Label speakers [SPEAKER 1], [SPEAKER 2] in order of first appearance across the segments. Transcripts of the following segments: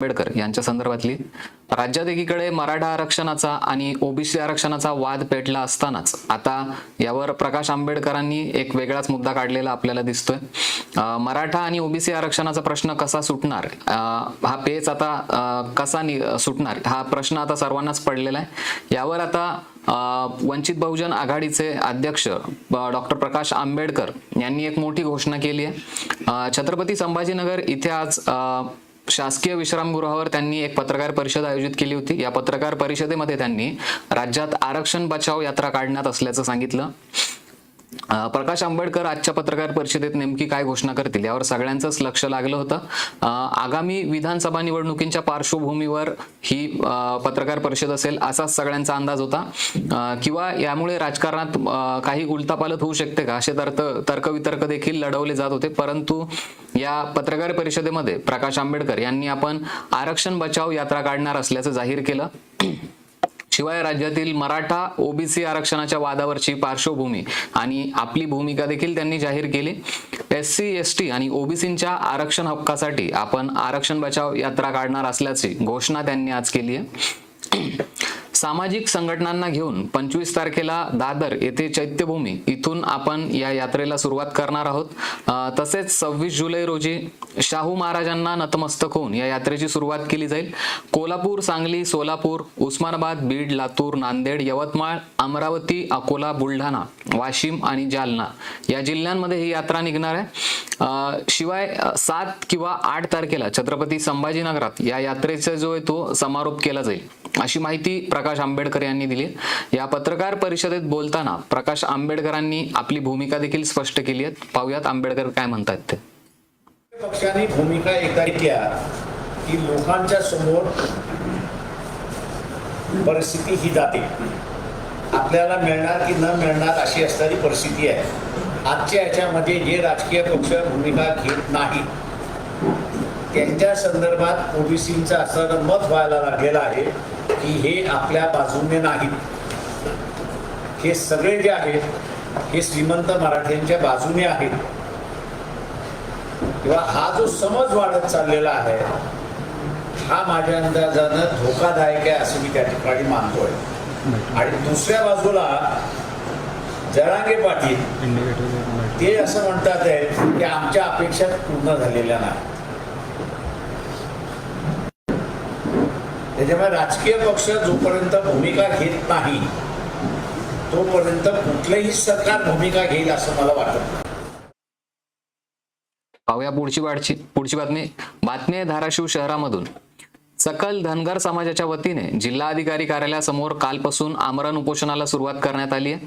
[SPEAKER 1] आंबेडकर यांच्या संदर्भातली. राज्यात एकीकडे मराठा आरक्षणाचा आणि ओबीसी आरक्षणाचा वाद पेटला असतानाच आता यावर प्रकाश आंबेडकरांनी एक वेगळाच मुद्दा काढलेला आपल्याला दिसतोय. मराठा आणि ओबीसी आरक्षणाचा प्रश्न कसा सुटणार? हा पेच आता कसा सुटणार? हा प्रश्न आता सर्वांनाच पडलेला आहे. यावर आता वंचित बहुजन आघाडीचे अध्यक्ष डॉक्टर प्रकाश आंबेडकर यांनी एक मोठी घोषणा केली आहे. छत्रपती संभाजीनगर इथे आज शासकीय विश्रामगृहावर त्यांनी एक पत्रकार परिषद आयोजित केली होती. या पत्रकार परिषदेमध्ये त्यांनी राज्यात आरक्षण बचाव यात्रा काढण्यात असल्याचं सांगितलं. प्रकाश आंबेडकर आजच्या पत्रकार परिषदेत नेमकी काय घोषणा करतील यावर सगळ्यांचंच लक्ष लागलं होतं. आगामी विधानसभा निवडणुकींच्या पार्श्वभूमीवर ही पत्रकार परिषद असेल असाच सगळ्यांचा अंदाज होता. किंवा यामुळे राजकारणात काही उलतापालत होऊ शकते का? असे तर्क तर्कवितर्क देखील लढवले जात होते. परंतु या पत्रकार परिषदेमध्ये प्रकाश आंबेडकर यांनी आपण आरक्षण बचाव यात्रा काढणार असल्याचं जाहीर केलं. शिवाय राज्यातील मराठा ओबीसी आरक्षणाच्या वादावरची पार्श्वभूमी आणि आपली भूमिका देखील त्यांनी जाहीर केली. एस सी एस टी आणि ओबीसींच्या आरक्षण हक्कासाठी आपण आरक्षण बचाव यात्रा काढणार असल्याची घोषणा त्यांनी आज केली आहे. सामाजिक संघटनांना घेऊन पंचवीस तारखेला दादर येथे चैत्यभूमी इथून आपण या यात्रेला सुरुवात करणार आहोत. तसेच सव्वीस जुलै रोजी शाहू महाराजांना नतमस्तक होऊन या यात्रेची सुरुवात केली जाईल. कोल्हापूर सांगली सोलापूर उस्मानाबाद बीड लातूर नांदेड यवतमाळ अमरावती अकोला बुलढाणा वाशिम आणि जालना या जिल्ह्यांमध्ये ही यात्रा निघणार आहे. शिवाय सात किंवा आठ तारखेला छत्रपती संभाजीनगरात या यात्रेचा जो आहे तो समारोप केला जाईल. अशी माहिती प्रकाश आंबेडकर यांनी दिली. या पत्रकार परिषदेत बोलताना प्रकाश आंबेडकरांनी आपली भूमिका देखील स्पष्ट केली आहे पाहुयात आंबेडकर काय म्हणतात ते.
[SPEAKER 2] पक्षाने भूमिका एकदा घेतल्या की लोकांच्या समोर परिस्थिती ही जाते. आपल्याला मिळणार की न मिळणार अशी असणारी परिस्थिती आहे. आजच्या ह्याच्यामध्ये जे राजकीय पक्ष भूमिका घेत नाही त्यांच्या संदर्भात ओबीसींचं असं मत व्हायला लागलेलं आहे. की हे आपल्या बाजूने नाहीत. हे सगळे जे आहेत हे श्रीमंत मराठ्यांच्या बाजूने आहेत. किंवा हा जो समज वाढत चाललेला आहे हा माझ्या अंदाजानं धोकादायक आहे असं मी त्या ठिकाणी मानतोय. आणि दुसऱ्या बाजूला जरांगे पाटील ते असं म्हणतात आहे की आमच्या अपेक्षा पूर्ण झालेल्या नाही त्याच्यामुळे राजकीय पक्ष जोपर्यंत भूमिका घेत नाही तोपर्यंत कुठलंही सरकार भूमिका घेईल असं मला वाटत
[SPEAKER 1] पाहूया पुढची वाढची पुढची बातमी. बातमी आहे धाराशिव शहरामधून. सकल धनगर समाजाच्या वतीने जिल्हाधिकारी कार्यालयासमोर कालपासून आमरण उपोषणाला सुरुवात करण्यात आली आहे.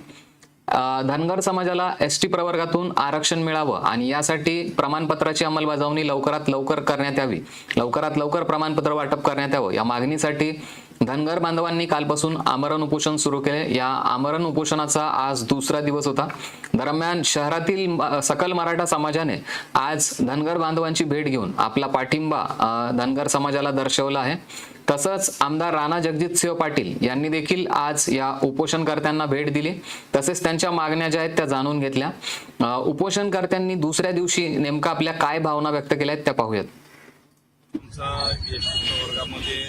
[SPEAKER 1] धनगर समाजाला एस टी प्रवर्गातून आरक्षण मिळावं आणि यासाठी प्रमाणपत्राची अंमलबजावणी लवकरात लवकर करण्यात यावी. लवकरात लवकर प्रमाणपत्र वाटप करण्यात यावं. या मागणीसाठी धनगर बांधवांनी कालपासून आमरण उपोषण सुरू केले. या आमरण उपोषणाचा आज दुसरा दिवस होता. दरम्यान शहरातील सकल मराठा समाजाने आज धनगर बांधवांची भेट घेऊन आपला पाठिंबा धनगर समाजाला दर्शवला आहे. तसंच आमदार राणा जगजितसिंह पाटील यांनी देखील आज या उपोषणकर्त्यांना भेट दिली. तसेच त्यांच्या मागण्या ज्या आहेत त्या जाणून घेतल्या. उपोषणकर्त्यांनी दुसऱ्या दिवशी नेमका आपल्या काय भावना व्यक्त केल्या आहेत त्या पाहूयात.
[SPEAKER 3] वर्गामध्ये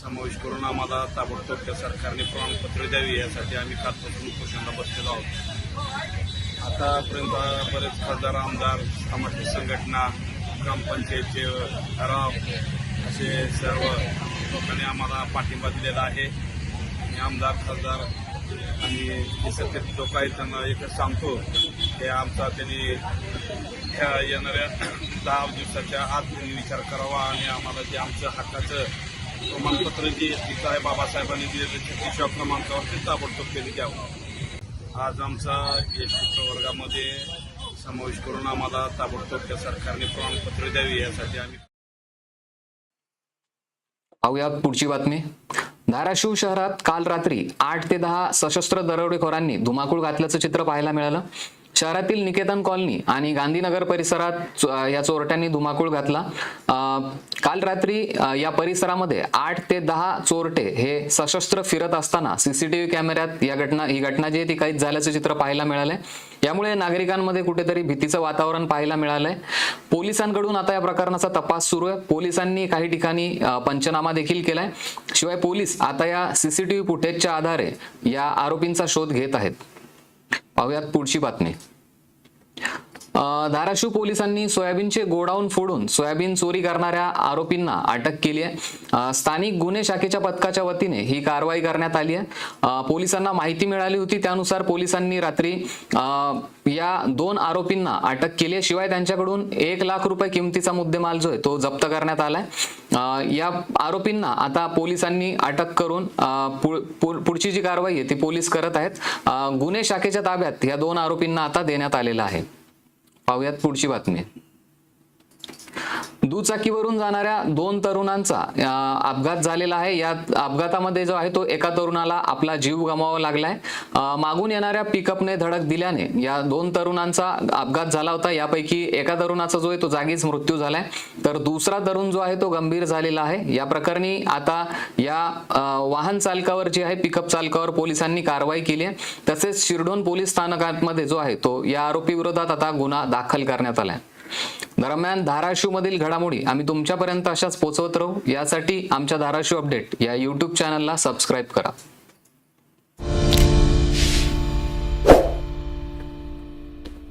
[SPEAKER 3] समावेश करून आम्हाला ताबडतोब त्या सरकारने प्रमाणपत्र द्यावी यासाठी आम्ही कालपासून उपोषणाला बसलेलो आहोत. आतापर्यंत बरेच खासदार आमदार सामाजिक संघटना ग्रामपंचायतचे राव असे सर्व लोकांनी आम्हाला पाठिंबा दिलेला आहे. आणि आमदार खासदार आणि जे सत्तेत लोक आहेत त्यांना एकच सांगतो की आमचा त्यांनी ह्या येणाऱ्या दहा दिवसाच्या आत त्यांनी विचार करावा आणि आम्हाला जे आमचं हक्काचं प्रमाणपत्र जे तिथं आहे बाबासाहेबांनी दिलेलं छत्तीसव्या क्रमांकावर ते ताबडतोब केली द्यावं. आज आमचा एस वर्गामध्ये समावेश करून आम्हाला ताबडतोब त्या सरकारने प्रमाणपत्र द्यावी यासाठी आम्ही
[SPEAKER 1] पाहूयात पुढची बातमी. धाराशिव शहरात काल रात्री आठ ते दहा सशस्त्र दरोडेखोरांनी धुमाकूळ घातल्याचं चित्र पाहायला मिळालं. शहरातील निकेतन कॉलनी आणि गांधीनगर परिसरात या चोरट्यांनी धुमाकूळ घातला. काल रात्री या परिसरामध्ये आठ ते दहा चोरटे हे सशस्त्र फिरत असताना सीसीटीव्ही कॅमेऱ्यात या घटना ही घटना जी आहे ती काहीच झाल्याचं चित्र पाहायला मिळालंय. यामुळे नागरिकांमध्ये कुठेतरी भीतीचं वातावरण पाहायला मिळालंय. पोलिसांकडून आता या प्रकरणाचा तपास सुरू आहे. पोलिसांनी काही ठिकाणी पंचनामा देखील केलाय. शिवाय पोलीस आता या सीसीटीव्ही फुटेजच्या आधारे या आरोपींचा शोध घेत आहेत. पाहुयात पुढची बातमी. धाराशिव पोलिसांनी सोयाबीनचे गोडाऊन फोडून सोयाबीन चोरी करणाऱ्या आरोपींना अटक केली आहे. स्थानिक गुन्हे शाखेच्या पथकाच्या वतीने ही कारवाई करण्यात आली आहे. पोलिसांना माहिती मिळाली होती त्यानुसार पोलिसांनी रात्री या दोन आरोपींना अटक केली आहे. शिवाय त्यांच्याकडून एक लाख रुपये किमतीचा मुद्देमाल जो आहे तो जप्त करण्यात आलाय. या आरोपींना आता पोलिसांनी अटक करून पुढची जी कारवाई आहे ती पोलीस करत आहेत. गुन्हे शाखेच्या ताब्यात या दोन आरोपींना आता देण्यात आलेलं आहे. पाहुयात पुढची बातमी. दुचाकीवरून जाणाऱ्या दोन तरुणांचा अपघात झालेला आहे. या अपघातामध्ये जो आहे तो एका तरुणाला आपला जीव गमावा लागलाय. मागून येणाऱ्या पिकअपने धडक दिल्याने या दोन तरुणांचा अपघात झाला होता. यापैकी एका तरुणाचा जो आहे तो जागीच मृत्यू झालाय. तर दुसरा तरुण जो आहे तो गंभीर झालेला आहे. या प्रकरणी आता या वाहन चालकावर जी आहे पिकअप चालकावर पोलिसांनी कारवाई केली आहे. तसेच शिरडोन पोलीस स्थानकामध्ये जो आहे तो या आरोपी विरोधात आता गुन्हा दाखल करण्यात आलाय. दरम्यान धाराशिव मधील घडामोडी आम्ही तुमच्यापर्यंत अशाच पोहोचवत राहू. यासाठी आमच्या धाराशिव अपडेट या युट्यूब चॅनलला सबस्क्राईब करा.